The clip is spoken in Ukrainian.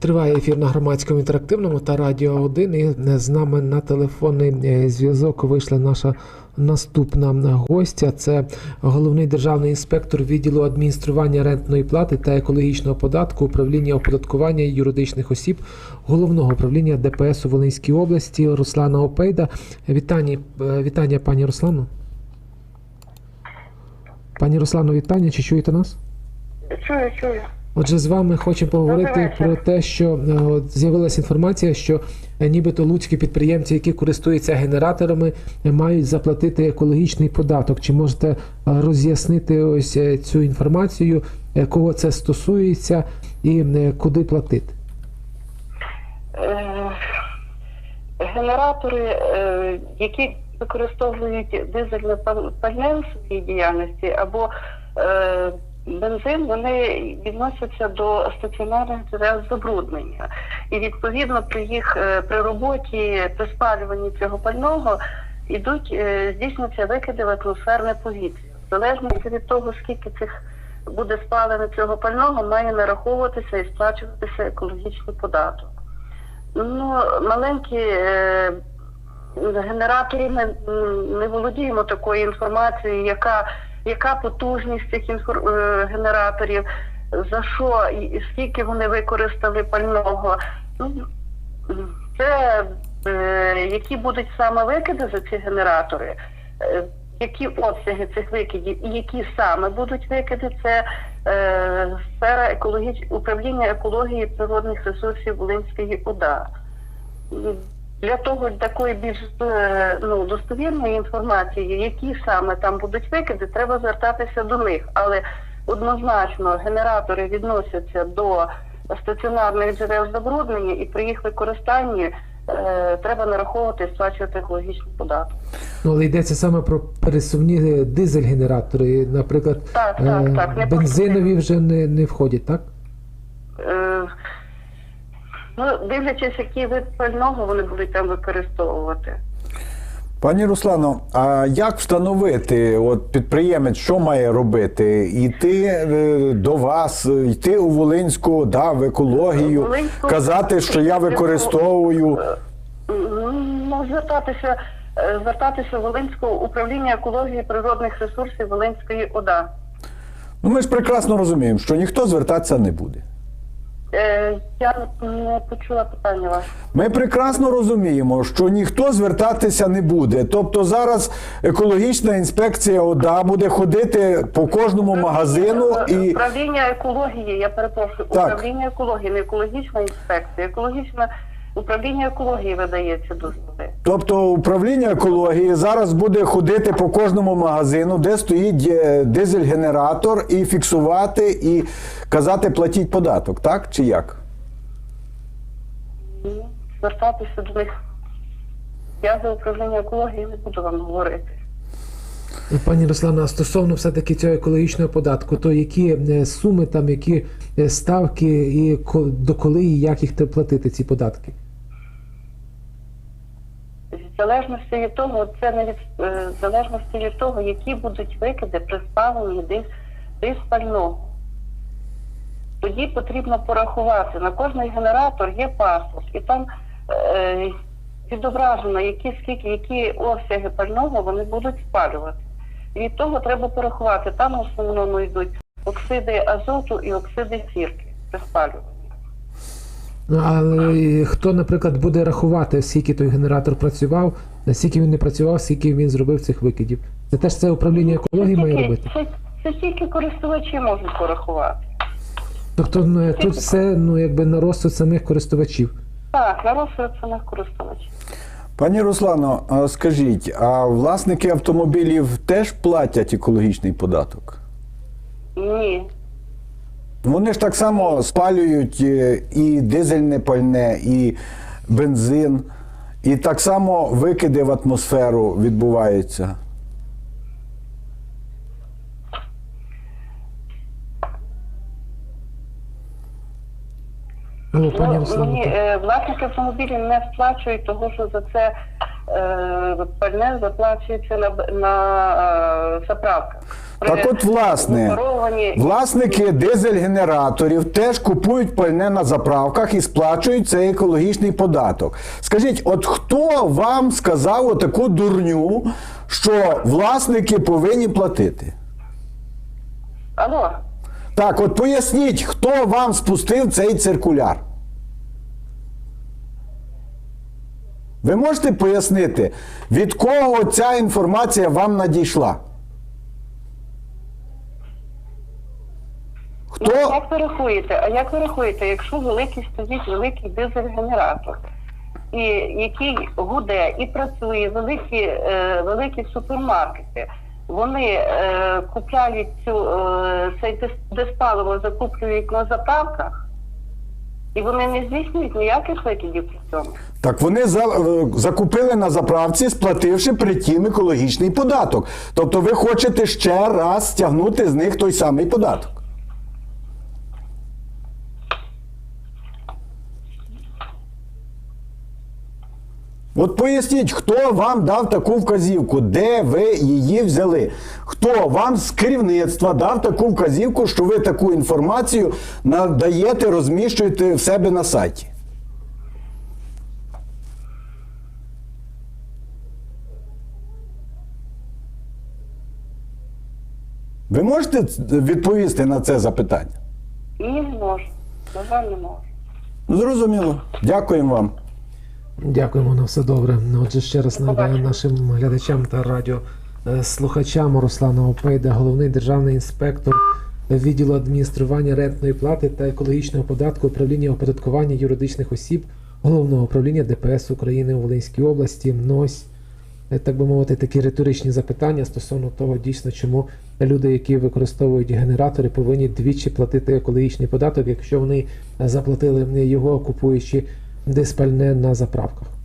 Триває ефір на громадському інтерактивному та радіо 1. І з нами на телефонний е, зв'язок вийшла наша наступна гостя. Це головний державний інспектор відділу адміністрування рентної плати та екологічного податку управління оподаткування юридичних осіб головного управління ДПС у Волинській області Руслана Опейда. Вітання, е, вітання, пані Руслану. Пані Руслану, вітання. Чи чуєте нас? Чую, чую. Отже, з вами хочемо поговорити про те, що е, з'явилася інформація, що е, нібито луцькі підприємці, які користуються генераторами, е, мають заплатити екологічний податок. Чи можете роз'яснити ось цю інформацію, кого це стосується і куди платити? Генератори, які використовують дизельне пал- пальне у своїй діяльності або бензин, вони відносяться до стаціонарних джерел забруднення. І відповідно при їх е, при роботі, при спалюванні цього пального ідуть, е, здійснюються викиди в атмосферне повітря. В залежності від того, скільки цих буде спалено цього пального, має нараховуватися і сплачуватися екологічний податок. Ну, маленькі е, генератори ми не володіємо такою інформацією, яка, яка потужність цих е, генераторів, за що і і скільки вони використали пального. Ну, це е, які будуть саме викиди за ці генератори, е, які обсяги цих викидів і які саме будуть викиди, це е, сфера екологіч... управління екології природних ресурсів Волинської ОДА. Для того такої більш е, ну, достовірної інформації, які саме там будуть викиди, треба звертатися до них. Але однозначно генератори відносяться до стаціонарних джерел забруднення, і при їх використанні е, треба нараховувати і сплачувати екологічний податок. Ну, але йдеться саме про пересувні е, дизель-генератори, наприклад, Так, так, е, так, не бензинові вже не, не входять, так? Е, ну, дивлячись, який вид пального вони будуть там використовувати. Пані Руслано, а як встановити, от підприємець, що має робити? Йти е, до вас, е, йти у Волинську, да, в екологію, Волинську- казати, що я використовую. Ну, звертатися, е, звертатися в Волинське управління екології природних ресурсів Волинської ОДА. Ну ми ж прекрасно розуміємо, що ніхто звертатися не буде. Е, я не почула питання вас. Ми прекрасно розуміємо, що ніхто звертатися не буде. Тобто зараз екологічна інспекція ОДА буде ходити по кожному магазину і. Управління екології, я перепрошую, Так. управління екології, не екологічна інспекція, екологічна управління екології видається дозволи. Тобто управління екології зараз буде ходити по кожному магазину, де стоїть е, дизель-генератор, і фіксувати, і казати платіть податок, так чи як? Ну, Звертатися до них. Я за управління екології не буду вам говорити. Пані Руслана, стосовно все-таки цього екологічного податку, то які е, суми там, які е, ставки і ко- до коли і як їх треба платити ці податки? Залежності від того, це не від е, залежності від того, які будуть викиди при спаленні дис, диспального. Тоді потрібно порахувати. На кожний генератор є паспорт, і там е, відображено, які скільки, які обсяги пального вони будуть спалювати. І від того треба порахувати. Там в основному йдуть оксиди азоту і оксиди сірки при спалюванні. Ну, але хто, наприклад, буде рахувати, скільки той генератор працював, скільки він не працював, скільки він зробив цих викидів? Це теж це управління екології має робити. це, це тільки користувачі можуть порахувати. Тобто ну, тут все ну, якби на розсуд самих користувачів. Так, на розсуд самих користувачів. Пані Руслано, а скажіть, а власники автомобілів теж платять екологічний податок? Ні. Вони ж так само спалюють е, і дизельне пальне, і бензин, і так само викиди в атмосферу відбуваються. Пані Ну, мені, е, власники автомобілів не сплачують, того що за це е, пальне заплачується на, на е, заправках. Так от, власне, власники дизель-генераторів теж купують пальне на заправках і сплачують цей екологічний податок. Скажіть, от хто вам сказав отаку дурню, що власники повинні платити? Алло, Так, от поясніть, хто вам спустив цей циркуляр? Ви можете пояснити, від кого ця інформація вам надійшла? Ну, як ви рахуєте? А як ви рахуєте, якщо великий стоїть великий дизель-генератор, і який гуде і працює великі, е, великі супермаркети, вони е, купляють цю е, цей дис- диспаливо, закуплюють на заправках, і вони не здійснюють ніяких викидів при цьому. Так вони за, е, закупили на заправці, сплативши при тім екологічний податок. Тобто ви хочете ще раз стягнути з них той самий податок. От поясніть, хто вам дав таку вказівку, де ви її взяли? Хто вам з керівництва дав таку вказівку, що ви таку інформацію надаєте, розміщуєте в себе на сайті? Ви можете відповісти на це запитання? Ні, не можу. На жаль, не можу. Ну, Зрозуміло. Дякуємо вам. Дякуємо на все добре. Отже, ще раз нагадаю нашим глядачам та радіослухачам Руслана Опейда, головний державний інспектор відділу адміністрування рентної плати та екологічного податку управління оподаткування юридичних осіб головного управління ДПС України у Волинській області. Ну, ось, е, так би мовити, такі риторичні запитання стосовно того, дійсно, чому люди, які використовують генератори, повинні двічі платити екологічний податок, якщо вони заплатили його, купуючи диспальне на заправках.